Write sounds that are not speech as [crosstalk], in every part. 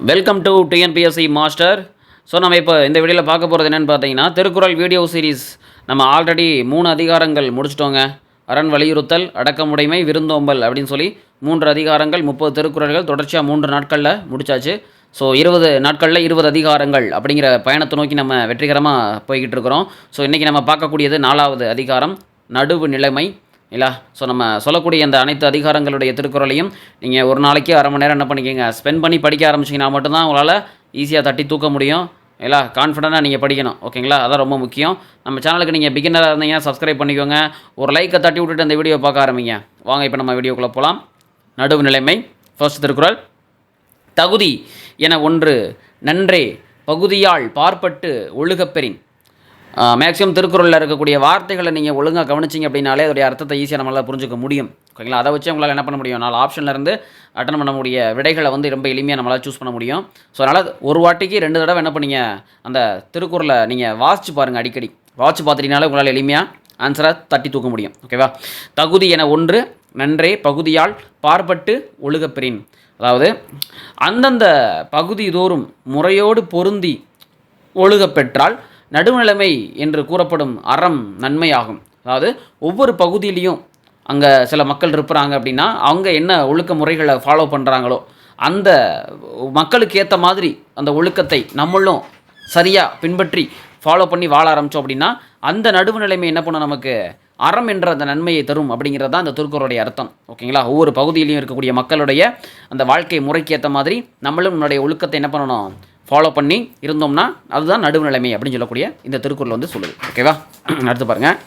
Welcome to TNPSC master so நம்ம இப்போ இந்த வீடியோவில் பார்க்க போகிறது என்னென்னு பார்த்தீங்கன்னா திருக்குறள் வீடியோ சீரிஸ் நம்ம ஆல்ரெடி மூணு அதிகாரங்கள் முடிச்சிட்டோங்க. அரண் வலியுறுத்தல் அடக்கமுடைமை விருந்தோம்பல் அப்படின்னு சொல்லி மூன்று அதிகாரங்கள் முப்பது திருக்குறள்கள் தொடர்ச்சியாக மூன்று நாட்களில் முடிச்சாச்சு. ஸோ இருபது நாட்களில் இருபது அதிகாரங்கள் அப்படிங்கிற பயணத்தை நோக்கி நம்ம வெற்றிகரமாக போய்கிட்டு இருக்கிறோம். ஸோ இன்றைக்கி நம்ம பார்க்கக்கூடியது நாலாவது அதிகாரம் நடுவு நிலைமை. இல்லா? ஸோ நம்ம சொல்லக்கூடிய அந்த அனைத்து அதிகாரங்களுடைய திருக்குறளையும் நீங்கள் ஒரு நாளைக்கு அரை மணி நேரம் என்ன பண்ணிக்கோங்க ஸ்பெண்ட் பண்ணி படிக்க ஆரம்பிச்சிங்கன்னா மட்டும்தான் உங்களால் ஈஸியாக தட்டி தூக்க முடியும். இல்லை? கான்ஃபிடண்ட்டாக நீங்கள் படிக்கணும். ஓகேங்களா? அதான் ரொம்ப முக்கியம். நம்ம சேனலுக்கு நீங்கள் பிகினராக இருந்தீங்கன்னா சப்ஸ்கிரைப் பண்ணிக்கோங்க. ஒரு லைக்கை தட்டி விட்டுட்டு அந்த வீடியோ பார்க்க ஆரம்பிங்க. வாங்க இப்போ நம்ம வீடியோக்குள்ளே போகலாம் நடுவு நிலைமை. ஃபர்ஸ்ட் திருக்குறள். தகுதி என ஒன்று நன்றே பகுதியால் பார்ப்பட்டு ஒழுகப்பெறின் மேக்ஸிமம் திருக்குறளில் இருக்கக்கூடிய வார்த்தைகளை நீங்கள் ஒழுங்காக கவனிச்சிங்க அப்படின்னாலே அதோடைய அர்த்தத்தை ஈஸியாக நம்மளால் புரிஞ்சுக்க முடியும். ஓகேங்களா? அதை வச்சு உங்களால் என்ன பண்ண முடியும்? நாலு ஆப்ஷன்லேருந்து அட்டன் பண்ண முடிய விடைகளை வந்து ரொம்ப எளிமையாக நம்மளால் சூஸ் பண்ண முடியும். ஸோ அதனால் ஒரு வாட்டிக்கு ரெண்டு தடவை என்ன பண்ணீங்க? அந்த திருக்குறளை நீங்கள் வாசிச்சு பாருங்கள் அடிக்கடி. வாட்ச் பார்த்துட்டீங்கனாலே உங்களால் எளிமையாக ஆன்சராக தட்டி தூக்க முடியும். ஓகேவா? தகுதி என ஒன்று நன்றே பகுதியால் பார்ப்பட்டு ஒழுகப்பெறின். அதாவது அந்தந்த பகுதி தோறும் முறையோடு பொருந்தி ஒழுகப் பெற்றால் நடுநிலைமை என்று கூறப்படும் அறம் நன்மையாகும். அதாவது ஒவ்வொரு பகுதியிலையும் அங்கே சில மக்கள் இருக்கிறாங்க அப்படின்னா அவங்க என்ன ஒழுக்க முறைகளை ஃபாலோ பண்ணுறாங்களோ அந்த மக்களுக்கு ஏற்ற மாதிரி அந்த ஒழுக்கத்தை நம்மளும் சரியாக பின்பற்றி ஃபாலோ பண்ணி வாழ ஆரம்பித்தோம் அப்படின்னா அந்த நடுவு நிலைமை என்ன பண்ணும் நமக்கு? அறம் என்ற அந்த நன்மையை தரும் அப்படிங்கிறது தான் அந்த திருக்குறளுடைய அர்த்தம். ஓகேங்களா? ஒவ்வொரு பகுதியிலையும் இருக்கக்கூடிய மக்களுடைய அந்த வாழ்க்கை முறைக்கு ஏற்ற மாதிரி நம்மளும் நம்மளுடைய ஒழுக்கத்தை என்ன பண்ணணும்? ஃபாலோ பண்ணி இருந்தோம்னா அதுதான் நடுவு நிலைமை அப்படின்னு சொல்லக்கூடிய இந்த திருக்குறள் வந்து சொல்லுது. ஓகேவா? [clears throat] அடுத்து பாருங்கள்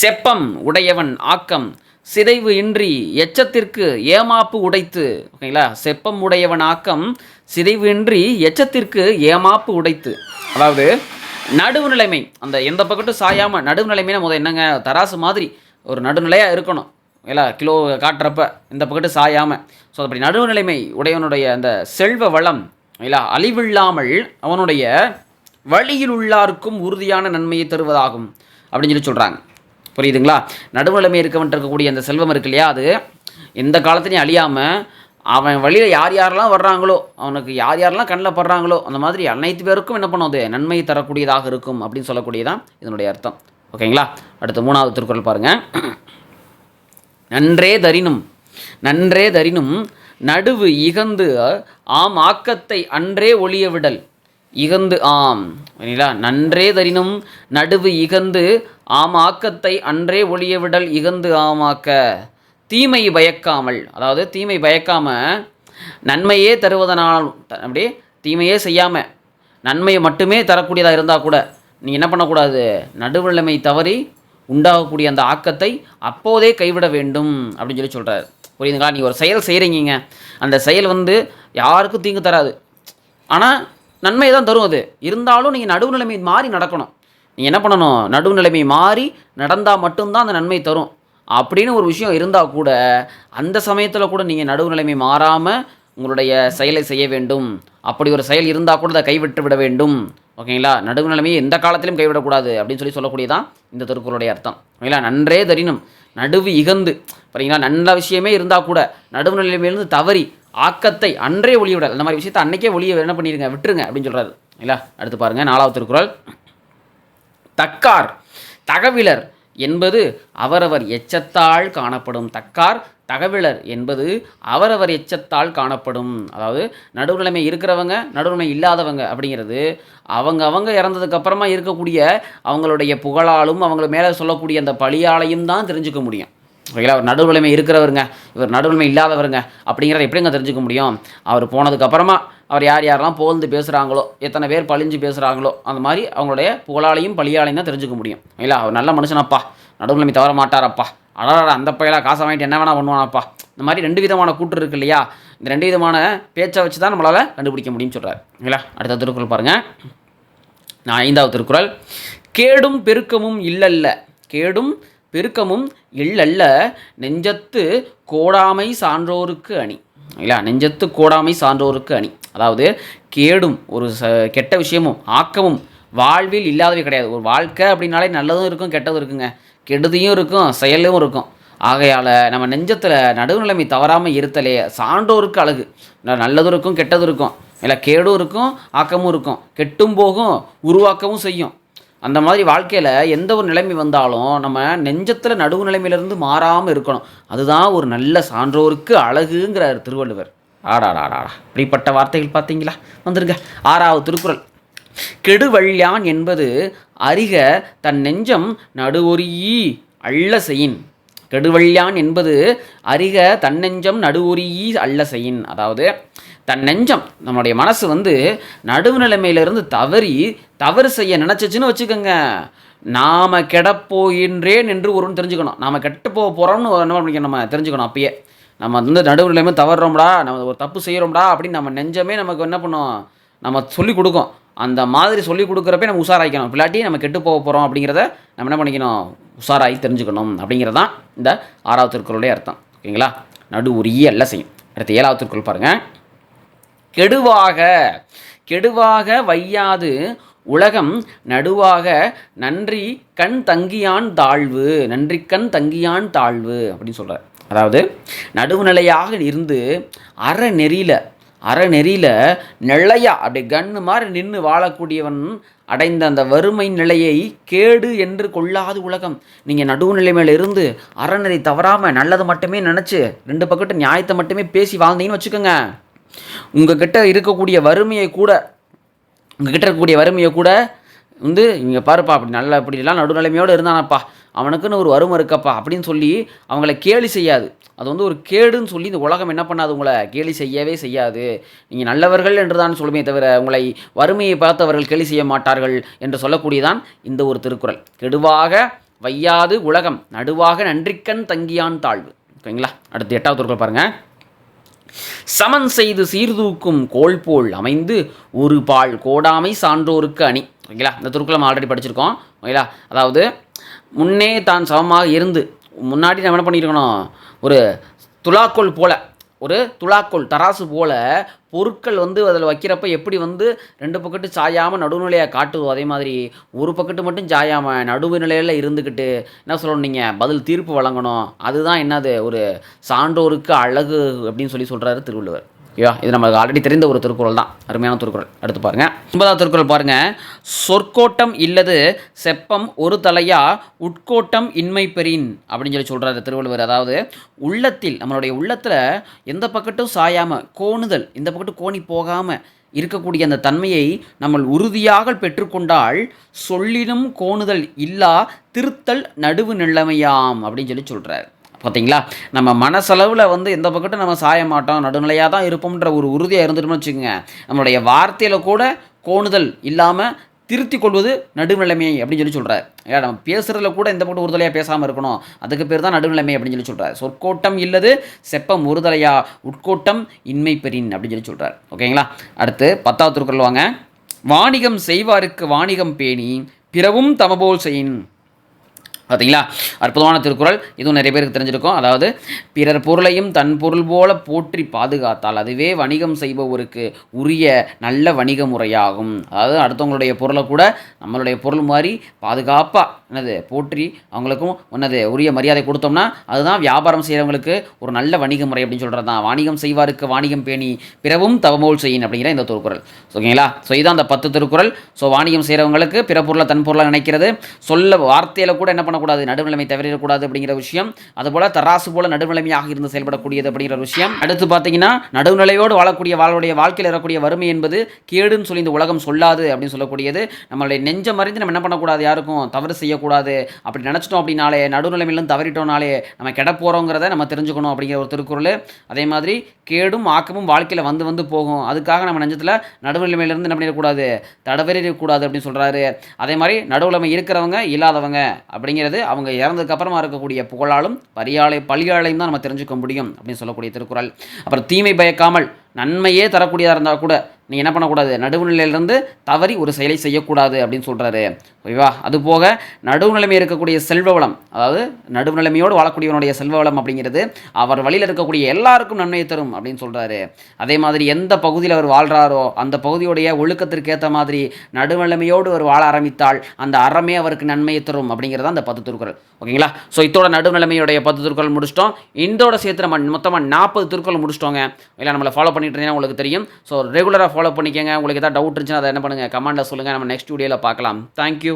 செப்பம் உடையவன் ஆக்கம் சிதைவு இன்றி எச்சத்திற்கு ஏமாப்பு உடைத்து. ஓகேங்களா? செப்பம் உடையவன் ஆக்கம் சிதைவு இன்றி எச்சத்திற்கு ஏமாப்பு உடைத்து. அதாவது நடுவுநிலைமை. அந்த எந்த பக்கட்டும் சாயாமல் நடுவு நிலைமைனா முதல் என்னங்க? தராசு மாதிரி ஒரு நடுநிலையாக இருக்கணும். இல்லை கிலோ காட்டுறப்ப இந்த பக்கத்து சாயாமல் ஸோ அப்படி நடுவுநிலைமை உடையவனுடைய அந்த செல்வ வளம் இல்லை அழிவில்லாமல் அவனுடைய வழியில் உள்ளாருக்கும் உறுதியான நன்மையை தருவதாகும். அப்படின்னு சொல்லி சொல்கிறாங்க புரியுதுங்களா? நடுவு நிலைமை இருக்கவன்ட்டு இருக்கக்கூடிய அந்த செல்வம் இருக்கு இல்லையா அது? எந்த காலத்துலையும் அழியாமல் அவன் வழியில் யார் யாரெல்லாம் வர்றாங்களோ அவனுக்கு யார் யாரெல்லாம் கண்ணில் படுறாங்களோ அந்த மாதிரி அனைத்து பேருக்கும் என்ன பண்ணும் அது? நன்மை தரக்கூடியதாக இருக்கும் அப்படின்னு சொல்லக்கூடியதான் இதனுடைய அர்த்தம். ஓகேங்களா? அடுத்து மூணாவது திருக்குறள் பாருங்கள் நன்றே தரினும் நன்றே தரினும் நடுவு இகந்து ஆம் ஆக்கத்தை அன்றே ஒளிய விடல். இகந்து ஆம். சரிங்களா நன்றே தரினும் நடுவு இகந்து ஆம் ஆக்கத்தை அன்றே ஒளிய விடல் இகந்து ஆமாக்க தீமை பயக்காமல் அதாவது தீமை பயக்காமல் நன்மையே தருவதனால் அப்படியே தீமையே செய்யாமல் நன்மையை மட்டுமே தரக்கூடியதாக இருந்தால் கூட நீ என்ன பண்ணக்கூடாது? நடுவுநிலைமை தவறி உண்டாகக்கூடிய அந்த ஆக்கத்தை அப்போதே கைவிட வேண்டும் அப்படின்னு சொல்லி சொல்கிறார் புரியுதுங்களா? நீ ஒரு செயல் செய்கிறீங்க அந்த செயல் வந்து யாருக்கும் தீங்கு தராது. ஆனால் நன்மையை தான் தரும் அது. இருந்தாலும் நீங்கள் நடுவு நிலைமை மாறி நடக்கணும். நீங்கள் என்ன பண்ணணும்? நடுவு நிலைமை மாறி நடந்தால் மட்டும்தான் அந்த நன்மை தரும். அப்படின்னு ஒரு விஷயம் இருந்தால் கூட அந்த சமயத்தில் கூட நீங்கள் நடுவு நிலைமை மாறாமல் உங்களுடைய செயலை செய்ய வேண்டும். அப்படி ஒரு செயல் இருந்தால் கூட அதை கைவிட்டு விட வேண்டும். ஓகேங்களா? நடுவு நிலைமையை எந்த காலத்திலும் கைவிடக்கூடாது அப்படின்னு சொல்லி சொல்லக்கூடியதான் இந்த திருக்குறளுடைய அர்த்தம். ஓகேங்களா? நன்றே தரினும். நடுவு இகந்து. சரிங்களா நல்ல விஷயமே இருந்தால் கூட நடுவு நிலைமையிலிருந்து தவறி ஆக்கத்தை அன்றே ஒளிவிடல். அந்த மாதிரி விஷயத்தை அன்னைக்கே ஒளிய என்ன பண்ணிடுங்க விட்டுருங்க அப்படின்னு சொல்கிறாரு இல்லைங்களா அடுத்து பாருங்கள் நாலாவது திருக்குறள். தக்கார் தகவிலர் என்பது அவரவர் எச்சத்தால் காணப்படும். தக்கார் தகவிலர் என்பது அவரவர் எச்சத்தால் காணப்படும். அதாவது நடுநிலைமை இருக்கிறவங்க நடுவுநிலை இல்லாதவங்க அப்படிங்கிறது அவங்க அவங்க இறந்ததுக்கப்புறமா இருக்கக்கூடிய அவங்களுடைய புகழாலும் அவங்கள மேலே சொல்லக்கூடிய அந்த பழியாலையும் தான் தெரிஞ்சுக்க முடியும். ஓகேங்களா அவர் நடுநிலைமை இருக்கிறவருங்க இவர் நடுநிலைமை இல்லாதவருங்க அப்படிங்கிறத எப்படிங்க தெரிஞ்சுக்க முடியும்? அவர் போனதுக்கப்புறமா அவர் யார் யாரெல்லாம் புகழ்ந்து பேசுகிறாங்களோ எத்தனை பேர் பழிஞ்சு பேசுகிறாங்களோ அந்த மாதிரி அவங்களுடைய புகழாலையும் பழியாலையும் தான் தெரிஞ்சுக்க முடியும். இல்லை அவர் நல்ல மனுஷனப்பா. நடுவுநிலைமை தவற மாட்டாரப்பா. அடடா அந்த பையலாக காசை வாங்கிட்டு என்ன வேணா பண்ணுவானப்பா. இந்த மாதிரி ரெண்டு விதமான கூற்று இருக்கு இல்லையா? இந்த ரெண்டு விதமான பேச்சை வச்சு தான் நம்மளால் கண்டுபிடிக்க முடியும்னு சொல்கிறார் இல்லைங்களா? அடுத்த திருக்குறள் பாருங்கள் நான் ஐந்தாவது திருக்குறள். கேடும் பெருக்கமும் இல்லல்ல. கேடும் பெருக்கமும் இல்லல்ல. நெஞ்சத்து கோடாமை சான்றோருக்கு அணி. இல்லையா நெஞ்சத்து கோடாமை சான்றோருக்கு அணி. அதாவது கேடும் ஒரு ச கெட்ட விஷயமும் ஆக்கமும் வாழ்வில் இல்லாதவே கிடையாது. ஒரு வாழ்க்கை அப்படின்னாலே நல்லதும் இருக்கும் கெட்டதும் இருக்குங்க. கெடுதியும் இருக்கும் செயலும் இருக்கும். ஆகையால் நம்ம நெஞ்சத்தில் நடுவுநிலைமை தவறாமல் இருத்தலே சான்றோருக்கு அழகு. நல்லதும் இருக்கும் கெட்டதும் இருக்கும். இல்லை கேடும் இருக்கும் ஆக்கமும் இருக்கும். கெட்டும் போகும் உருவாக்கவும் செய்யும். அந்த மாதிரி வாழ்க்கையில் எந்த ஒரு நிலைமை வந்தாலும் நம்ம நெஞ்சத்தில் நடுவு நிலைமையிலேருந்து மாறாமல் இருக்கணும். அதுதான் ஒரு நல்ல சான்றோருக்கு அழகுங்கிறார் திருவள்ளுவர். ஆடாடாடா இப்படிப்பட்ட வார்த்தைகள் பார்த்தீங்களா? வந்துருங்க. ஆறாவது திருக்குறள். கெடுவள்ளியான் என்பது அறிக தன் நெஞ்சம் நடுவொரியி அள்ள செயின் கெடுவள்ளியான் என்பது அறிக தன்னெஞ்சம் நடுவொரியி அள்ள செயின் அதாவது தன் நெஞ்சம் நம்மளுடைய மனசு வந்து நடுவு நிலைமையிலிருந்து தவறி தவறு செய்ய நினச்சிச்சுன்னு வச்சுக்கோங்க. நாம் கெடப்போகின்றேன் என்று ஒருவன் தெரிஞ்சுக்கணும். நாம் கெட்டு போக போகிறோம்னு என்ன பண்ணிக்கணும் நம்ம தெரிஞ்சுக்கணும் அப்பயே. நம்ம வந்து நடுவுலையுமே தவறுறோம்டா நம்ம ஒரு தப்பு செய்கிறோம்டா அப்படின்னு நம்ம நெஞ்சமே நமக்கு என்ன பண்ணும்? நம்ம சொல்லிக் கொடுக்கும். அந்த மாதிரி சொல்லி கொடுக்குறப்ப நம்ம உஷாராய்க்கணும். இல்லாட்டி நம்ம கெட்டு போக போகிறோம் அப்படிங்கிறத நம்ம என்ன பண்ணிக்கணும்? உஷாராகி தெரிஞ்சுக்கணும் அப்படிங்கிறது தான் இந்த ஆறாவது திருக்குறளுடைய அர்த்தம். ஓகேங்களா? நடு உரிய எல்லாம் செய்யும். அடுத்து ஏழாவது திருக்குறள் பாருங்கள் கெடுவாக கெடுவாக வையாது உலகம் நடுவாக நன்றி கண் தங்கியான் தாழ்வு நன்றி கண் தங்கியான் தாழ்வு அப்படின்னு சொல்கிறார் அதாவது நடுவுநிலையாக இருந்து அறநெறியில் அறநெறியில் நிலையா அப்படி கண்ணு மாதிரி நின்று வாழக்கூடியவன் அடைந்த அந்த வறுமை நிலையை கேடு என்று கொள்ளாது உலகம். நீங்கள் நடுவுநிலை மேலே இருந்து அறநெறி தவறாமல் நல்லது மட்டுமே நினச்சி ரெண்டு பக்கத்து நியாயத்தை மட்டுமே பேசி வாழ்ந்தீங்கன்னு வச்சுக்கோங்க. உங்ககிட்ட இருக்கக்கூடிய வறுமையை கூட உங்ககிட்ட இருக்கக்கூடிய வறுமையை கூட வந்து இங்கே பாருப்பா அப்படி நல்ல இப்படிலாம் நடுநிலைமையோடு இருந்தானப்பா. அவனுக்குன்னு ஒரு வறுமை இருக்கப்பா அப்படின்னு சொல்லி அவங்கள கேலி செய்யாது. அது வந்து ஒரு கேடுன்னு சொல்லி இந்த உலகம் என்ன பண்ணாது? உங்களை கேலி செய்யவே செய்யாது. நீங்கள் நல்லவர்கள் என்று தான் சொல்லுமே தவிர உங்களை வறுமையை பார்த்தவர்கள் கேலி செய்ய மாட்டார்கள் என்று சொல்லக்கூடியதான் இந்த ஒரு திருக்குறள். கெடுவாக வையாது உலகம் நடுவாக நன்றிக்கண் தங்கியான் தாழ்வு. ஓகேங்களா? அடுத்து எட்டாவது திருக்குறள் பாருங்கள் சமன் செய்து சீர்தூக்கும் கோல் போல் அமைந்து ஒரு பால் கோடாமை சான்றோருக்கு அணி. ஓகேங்களா? இந்த திருக்குறள் நம்ம ஆல்ரெடி படிச்சிருக்கோம். ஓகேங்களா? அதாவது முன்னே தான் சமமாக இருந்து முன்னாடி நம்ம என்ன பண்ணியிருக்கணும்? ஒரு துலாக்கோல் போல ஒரு துலாக்கோல் தராசு போல பொருட்கள் வந்து அதில் வைக்கிறப்ப எப்படி வந்து ரெண்டு பக்கத்து சாயாமல் நடுநிலையாக காட்டுதோ அதே மாதிரி ஒரு பக்கத்து மட்டும் சாயாமல் நடுவு நிலையில் இருந்துக்கிட்டு என்ன சொல்லணும் நீங்கள் பதில் தீர்ப்பு வழங்கணும். அதுதான் என்னது? ஒரு சான்றோருக்கு அழகு அப்படின்னு சொல்லி சொல்கிறாரு திருவள்ளுவர். ஐயா இது நமக்கு ஆல்ரெடி தெரிந்த ஒரு திருக்குறள் தான். அருமையான திருக்குறள். அடுத்து பாருங்கள் ஒன்பதாவது திருக்குறள் பாருங்கள் சொற்கோட்டம் இல்லது செப்பம் ஒரு தலையா உட்கோட்டம் இன்மை பெறின் அப்படின்னு சொல்லி சொல்கிறாரு திருவள்ளுவர். அதாவது உள்ளத்தில் நம்மளுடைய உள்ளத்தில் எந்த பக்கட்டும் சாயாமல் கோணுதல் இந்த பக்கட்டும் கோணி போகாமல் இருக்கக்கூடிய அந்த தன்மையை நம்ம உறுதியாக பெற்றுக்கொண்டால் சொல்லினும் கோணுதல் இல்லா திருத்தல் நடுவு நிலைமையாம் அப்படின்னு சொல்லி சொல்கிறார் பார்த்தீங்களா? நம்ம மனசளவில் வந்து எந்த பக்கட்டும் நம்ம சாய மாட்டோம். நடுநிலையாக தான் இருப்போம்ன்ற ஒரு உறுதியாக இருந்துட்டோம்னு வச்சுக்கோங்க. நம்மளுடைய வார்த்தையில் கூட கோணுதல் இல்லாமல் திருத்தி கொள்வது நடுநிலைமை அப்படின்னு சொல்லி சொல்கிறார் ஏன்னா நம்ம பேசுகிறதுல கூட எந்த பக்கம் ஒருதலையாக பேசாமல் இருக்கணும். அதுக்கு பேர் தான் நடுநிலைமை அப்படின்னு சொல்லி சொல்கிறார் சொற்கோட்டம் இல்லது செப்பம் ஒருதலையா உட்கோட்டம் இன்மை பெறின் அப்படின்னு சொல்லி சொல்கிறார் ஓகேங்களா? அடுத்து பத்தாவது திருக்குறள் வாங்க. வாணிகம் செய்வாருக்கு வாணிகம் பேணி பிறவும் தமபோல் செய்யின். பார்த்தீங்களா? அற்புதமான திருக்குறள். இதுவும் நிறைய பேருக்கு தெரிஞ்சிருக்கும். அதாவது பிறர் பொருளையும் தன் பொருள் போல போற்றி பாதுகாத்தால் அதுவே வணிகம் செய்பவருக்கு உரிய நல்ல வணிக முறையாகும். அதாவது அடுத்தவங்களுடைய பொருளை கூட நம்மளுடைய பொருள் மாதிரி பாதுகாப்பாக என்னது போற்றி அவங்களுக்கும் என்னது உரிய மரியாதை கொடுத்தோம்னா அதுதான் வியாபாரம் செய்கிறவங்களுக்கு ஒரு நல்ல வணிக முறை அப்படின்னு சொல்கிறது தான் வாணிகம் செய்வாருக்கு வாணிகம் பேணி பிறவும் தவமோல் செய்யின் அப்படிங்கிற இந்த திருக்குறள். ஓகேங்களா? ஸோ இதுதான் அந்த பத்து திருக்குறள். ஸோ வாணிகம் செய்கிறவங்களுக்கு பிற பொருளை தன் பொருளை நினைக்கிறது. சொல்ல வார்த்தையில் கூட என்ன பண்ணக்கூடாது நடுநிலைமை தவறிடக்கூடாது அப்படிங்கிற விஷயம். அதுபோல் தராசு போல நடுநிலைமையாக இருந்து செயல்படக்கூடியது அப்படிங்கிற விஷயம். அடுத்து பார்த்தீங்கன்னா நடுநிலையோடு வாழக்கூடிய வாழுடைய வாழ்க்கையில் இருக்கக்கூடிய வறுமை என்பது கேடுன்னு சொல்லி இந்த உலகம் சொல்லாது அப்படின்னு சொல்லக்கூடியது. நம்மளுடைய நெஞ்சம் அறிந்து நம்ம என்ன பண்ணக்கூடாது யாருக்கும்? தவறு செய்யக்கூடாது. அப்படி நினச்சிட்டோம் அப்படின்னாலே நடுநிலைமையிலும் தவறிட்டோம்னாலே நம்ம கிடப்போகிறோங்கிறத நம்ம தெரிஞ்சுக்கணும் அப்படிங்கிற ஒரு திருக்குறள். அதே மாதிரி கேடும் ஆக்கமும் வாழ்க்கையில் வந்து வந்து போகும். அதுக்காக நம்ம நெஞ்சத்தில் நடுநிலைமையிலிருந்து என்ன பண்ணிடக்கூடாது? தடவறிடக்கூடாது அப்படின்னு சொல்கிறாரு அதே மாதிரி நடுவுலைமை இருக்கிறவங்க இல்லாதவங்க அப்படிங்கிற அப்படிங்கிறது அவங்க இறந்ததுக்கு அப்புறமா இருக்கக்கூடிய புகழாலும் பரியாலை பலியாலையும் தான் நம்ம தெரிஞ்சுக்க முடியும் அப்படின்னு சொல்லக்கூடிய திருக்குறள். அப்புறம் தீமை பயக்காமல் நன்மையே தரக்கூடியதாக இருந்தால் கூட நீங்கள் என்ன பண்ணக்கூடாது? நடுவுநிலையிலிருந்து தவறி ஒரு செயலை செய்யக்கூடாது அப்படின்னு சொல்கிறாரு ஓகேவா? அது போக நடுவுநிலைமை இருக்கக்கூடிய செல்வ வளம் அதாவது நடுவுநிலைமையோடு வாழக்கூடியவனுடைய செல்வ வளம் அப்படிங்கிறது அவர் வழியில் இருக்கக்கூடிய எல்லாருக்கும் நன்மையை தரும் அப்படின்னு சொல்கிறாரு அதே மாதிரி எந்த பகுதியில் அவர் வாழ்கிறாரோ அந்த பகுதியுடைய ஒழுக்கத்திற்கு ஏற்ற மாதிரி நடுநிலைமையோடு அவர் வாழ ஆரம்பித்தால் அந்த அறமே அவருக்கு நன்மையை தரும் அப்படிங்கிறது அந்த பத்து திருக்குறள். ஓகேங்களா? ஸோ இதோட நடுநிலைமையுடைய பத்து திருக்குறள் முடிச்சிட்டோம். இந்தோட சேர்த்து நம்ம மொத்தமாக நாற்பது திருக்குறள் முடிச்சிட்டோங்க. இல்லை நம்மளை ஃபாலோ பண்ணிட்டு இருந்தீங்கன்னா உங்களுக்கு தெரியும். ஸோ ரெகுலராக ஃபாலோ பண்ணிக்கோங்க. உங்களுக்கு ஏதாவது டவுட் இருந்துச்சுன்னா அதை என்ன பண்ணுங்கள் கமெண்ட்டில் சொல்லுங்கள் நம்ம நெக்ஸ்ட் வீடியோவில் பார்க்கலாம். தேங்க்யூ